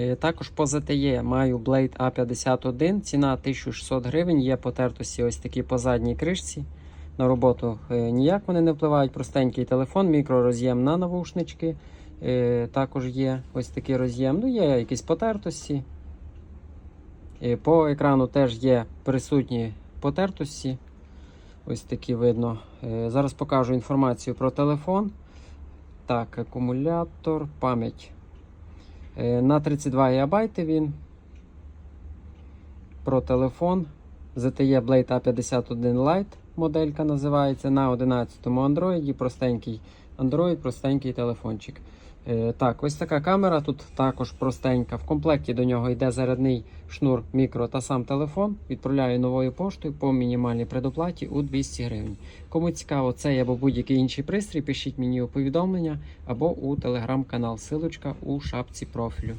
Е, Також по ZTE маю Blade A51, ціна 1600 гривень, є потертості ось такі по задній кришці. На роботу е, ніяк вони не впливають. Простенький телефон, мікророз'єм на навушнички. Е, Також є ось такий роз'єм. Ну, є якісь потертості. По екрану теж є присутні потертості. Ось такі видно. Зараз покажу інформацію про телефон. Так, акумулятор, пам'ять. Е, На 32 ГБ він. Про телефон. ZTE Blade A51 Lite моделька називається. На 11-му Android. Простенький Android, простенький телефончик. Е, Так, ось така камера. Тут також простенька. В комплекті до нього йде зарядний шнур мікро та сам телефон. Відправляю новою поштою по мінімальній предоплаті у 200 гривень. Кому цікаво цей або будь-який інший пристрій, пишіть мені у повідомлення або у телеграм-канал. Силочка у шапці профілю.